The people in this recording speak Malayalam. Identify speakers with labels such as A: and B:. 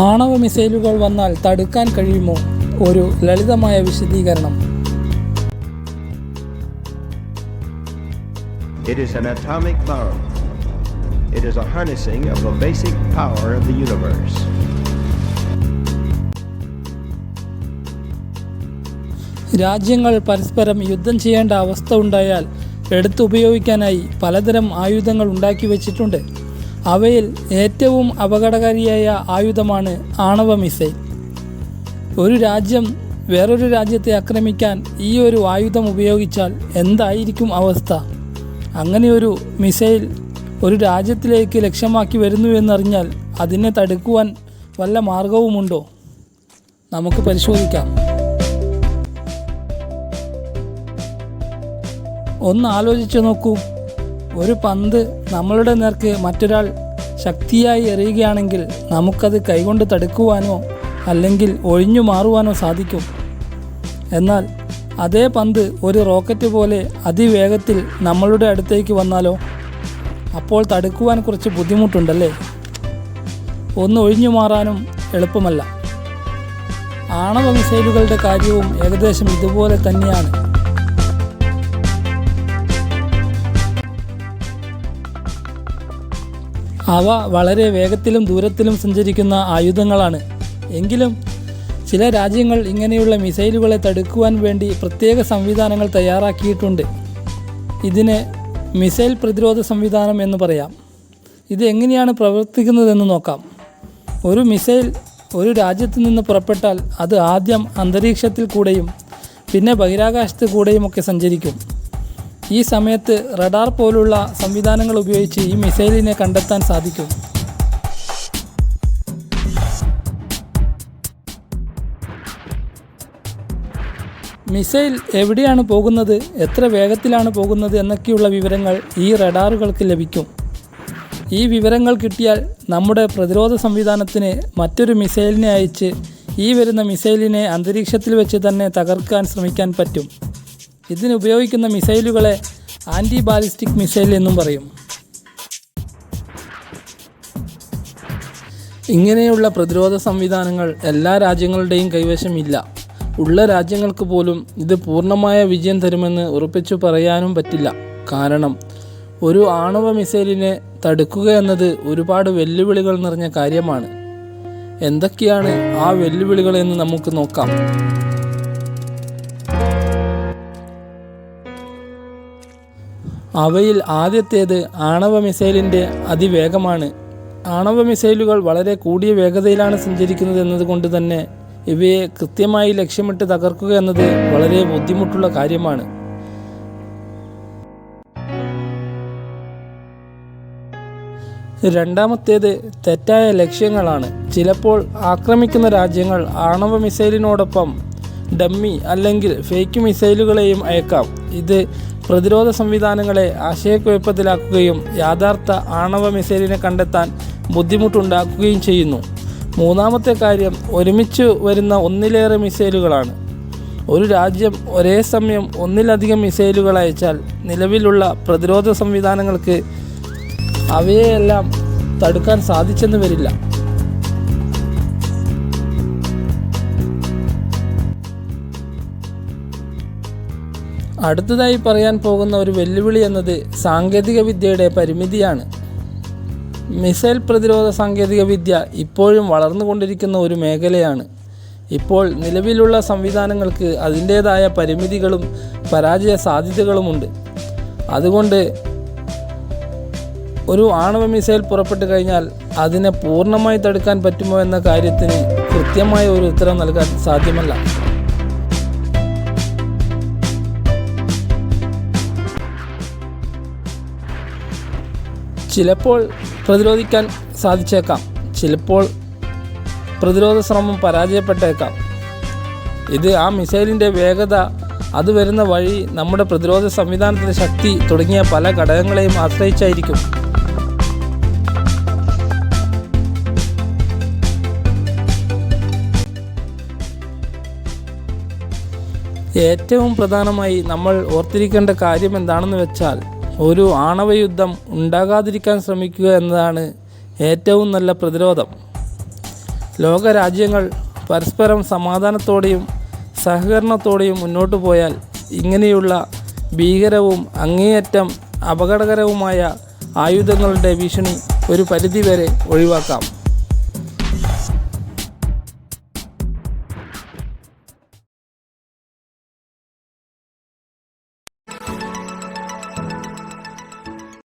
A: ആണവ മിസൈലുകൾ വന്നാൽ തടുക്കാൻ കഴിയുമോ ഒരു ലളിതമായ വിശദീകരണം
B: It is an atomic bomb. It is a harnessing of the basic power of the universe.
A: രാജ്യങ്ങൾ പരസ്പരം യുദ്ധം ചെയ്യേണ്ട അവസ്ഥ ഉണ്ടായാൽ എടുത്തുപയോഗിക്കാനായി പലതരം ആയുധങ്ങൾ ഉണ്ടാക്കി വച്ചിട്ടുണ്ട് അവയിൽ ഏറ്റവും അപകടകാരിയായ ആയുധമാണ് ആണവ മിസൈൽ. ഒരു രാജ്യം വേറൊരു രാജ്യത്തെ ആക്രമിക്കാൻ ഈ ഒരു ആയുധം ഉപയോഗിച്ചാൽ എന്തായിരിക്കും അവസ്ഥ? അങ്ങനെയൊരു മിസൈൽ ഒരു രാജ്യത്തിലേക്ക് ലക്ഷ്യമാക്കി വരുന്നു എന്നറിഞ്ഞാൽ അതിനെ തടുക്കുവാൻ വല്ല മാർഗവുമുണ്ടോ? നമുക്ക് പരിശോധിക്കാം. ഒന്ന് ആലോചിച്ച് നോക്കൂ. ഒരു പന്ത് നമ്മളുടെ നേർക്ക് മറ്റൊരാൾ ശക്തിയായി എറിയുകയാണെങ്കിൽ നമുക്കത് കൈകൊണ്ട് തടുക്കുവാനോ അല്ലെങ്കിൽ ഒഴിഞ്ഞു മാറുവാനോ സാധിക്കും. എന്നാൽ അതേ പന്ത് ഒരു റോക്കറ്റ് പോലെ അതിവേഗത്തിൽ നമ്മളുടെ അടുത്തേക്ക് വന്നാലോ? അപ്പോൾ തടുക്കുവാൻ കുറച്ച് ബുദ്ധിമുട്ടുണ്ടല്ലേ? ഒന്ന് ഒഴിഞ്ഞു മാറാനും എളുപ്പമല്ല. ആണവ മിസൈലുകളുടെ കാര്യവും ഏകദേശം ഇതുപോലെ തന്നെയാണ്. അവ വളരെ വേഗത്തിലും ദൂരത്തിലും സഞ്ചരിക്കുന്ന ആയുധങ്ങളാണ്. എങ്കിലും ചില രാജ്യങ്ങൾ ഇങ്ങനെയുള്ള മിസൈലുകളെ തടുക്കുവാൻ വേണ്ടി പ്രത്യേക സംവിധാനങ്ങൾ തയ്യാറാക്കിയിട്ടുണ്ട്. ഇതിന് മിസൈൽ പ്രതിരോധ സംവിധാനം എന്ന് പറയാം. ഇത് എങ്ങനെയാണ് പ്രവർത്തിക്കുന്നതെന്ന് നോക്കാം. ഒരു മിസൈൽ ഒരു രാജ്യത്തു നിന്ന് പുറപ്പെട്ടാൽ അത് ആദ്യം അന്തരീക്ഷത്തിൽ കൂടെയും പിന്നെ ബഹിരാകാശത്ത് കൂടെയുമൊക്കെ സഞ്ചരിക്കും. ഈ സമയത്ത് റഡാർ പോലുള്ള സംവിധാനങ്ങൾ ഉപയോഗിച്ച് ഈ മിസൈലിനെ കണ്ടെത്താൻ സാധിക്കും. മിസൈൽ എവിടെയാണ് പോകുന്നത് എത്ര വേഗത്തിലാണ് പോകുന്നത് എന്നൊക്കെയുള്ള വിവരങ്ങൾ ഈ റഡാറുകൾക്ക് ലഭിക്കും. ഈ വിവരങ്ങൾ കിട്ടിയാൽ നമ്മുടെ പ്രതിരോധ സംവിധാനത്തിന് മറ്റൊരു മിസൈലിനെ അയച്ച് ഈ വരുന്ന മിസൈലിനെ അന്തരീക്ഷത്തിൽ വെച്ച് തന്നെ തകർക്കാൻ ശ്രമിക്കാൻ പറ്റും. ഇതിന് ഉപയോഗിക്കുന്ന മിസൈലുകളെ ആന്റി ബാലിസ്റ്റിക് മിസൈൽ എന്നും പറയും. ഇങ്ങനെയുള്ള പ്രതിരോധ സംവിധാനങ്ങൾ എല്ലാ രാജ്യങ്ങളുടെയും കൈവശമില്ല. ഉള്ള രാജ്യങ്ങൾക്ക് പോലും ഇത് പൂർണമായ വിജയം തരുമെന്ന് ഉറപ്പിച്ചു പറയാനും പറ്റില്ല. കാരണം ഒരു ആണവ മിസൈലിനെ തടുക്കുക എന്നത് ഒരുപാട് വെല്ലുവിളികൾ നിറഞ്ഞ കാര്യമാണ്. എന്തൊക്കെയാണ് ആ വെല്ലുവിളികൾ എന്ന് നമുക്ക് നോക്കാം. അവയിൽ ആദ്യത്തേത് ആണവ മിസൈലിന്റെ അതിവേഗമാണ്. ആണവ മിസൈലുകൾ വളരെ കൂടിയ വേഗതയിലാണ് സഞ്ചരിക്കുന്നത് എന്നതുകൊണ്ട് തന്നെ ഇവയെ കൃത്യമായി ലക്ഷ്യമിട്ട് തകർക്കുക എന്നത് വളരെ ബുദ്ധിമുട്ടുള്ള കാര്യമാണ്. രണ്ടാമത്തേത് തെറ്റായ ലക്ഷ്യങ്ങളാണ്. ചിലപ്പോൾ ആക്രമിക്കുന്ന രാജ്യങ്ങൾ ആണവ മിസൈലിനോടൊപ്പം ഡമ്മി അല്ലെങ്കിൽ ഫേക്ക് മിസൈലുകളെയും അയക്കാം. ഇത് പ്രതിരോധ സംവിധാനങ്ങളെ ആശയക്കുഴപ്പത്തിലാക്കുകയും യാഥാർത്ഥ ആണവ മിസൈലിനെ കണ്ടെത്താൻ ബുദ്ധിമുട്ടുണ്ടാക്കുകയും ചെയ്യുന്നു. മൂന്നാമത്തെ കാര്യം ഒരുമിച്ച് വരുന്ന ഒന്നിലേറെ മിസൈലുകളാണ്. ഒരു രാജ്യം ഒരേ സമയം ഒന്നിലധികം മിസൈലുകൾ അയച്ചാൽ നിലവിലുള്ള പ്രതിരോധ സംവിധാനങ്ങൾക്ക് അവയെല്ലാം തടുക്കാൻ സാധിച്ചെന്ന് വരില്ല. അടുത്തതായി പറയാൻ പോകുന്ന ഒരു വെല്ലുവിളി എന്നത് സാങ്കേതിക വിദ്യയുടെ പരിമിതിയാണ്. മിസൈൽ പ്രതിരോധ സാങ്കേതിക വിദ്യ ഇപ്പോഴും വളർന്നുകൊണ്ടിരിക്കുന്ന ഒരു മേഖലയാണ്. ഇപ്പോൾ നിലവിലുള്ള സംവിധാനങ്ങൾക്ക് അതിന്റേതായ പരിമിതികളും പരാജയ സാധ്യതകളുമുണ്ട്. അതുകൊണ്ട് ഒരു ആണവ മിസൈൽ പുറപ്പെട്ടു കഴിഞ്ഞാൽ അതിനെ പൂർണമായി തടുക്കാൻ പറ്റുമോ എന്ന കാര്യത്തിന് കൃത്യമായ ഒരു ഉത്തരം നൽകാൻ സാധ്യമല്ല. ചിലപ്പോൾ പ്രതിരോധിക്കാൻ സാധിച്ചേക്കാം. ചിലപ്പോൾ പ്രതിരോധ ശ്രമം പരാജയപ്പെട്ടേക്കാം. ഇത് ആ മിസൈലിന്റെ വേഗത അത് വരുന്ന വഴി നമ്മുടെ പ്രതിരോധ സംവിധാനത്തിന്റെ ശക്തി തുടങ്ങിയ പല ഘടകങ്ങളെയും ആശ്രയിച്ചായിരിക്കും. ഏറ്റവും പ്രധാനമായി നമ്മൾ ഓർത്തിരിക്കേണ്ട കാര്യം എന്താണെന്ന് വെച്ചാൽ ഒരു ആണവയുദ്ധം ഉണ്ടാകാതിരിക്കാൻ ശ്രമിക്കുക എന്നതാണ് ഏറ്റവും നല്ല പ്രതിരോധം. ലോകരാജ്യങ്ങൾ പരസ്പരം സമാധാനത്തോടെയും സഹകരണത്തോടെയും മുന്നോട്ട് പോയാൽ ഇങ്ങനെയുള്ള ഭീകരവും അങ്ങേയറ്റം അപകടകരവുമായ ആയുധങ്ങളുടെ ഭീഷണി ഒരു പരിധിവരെ ഒഴിവാക്കാം.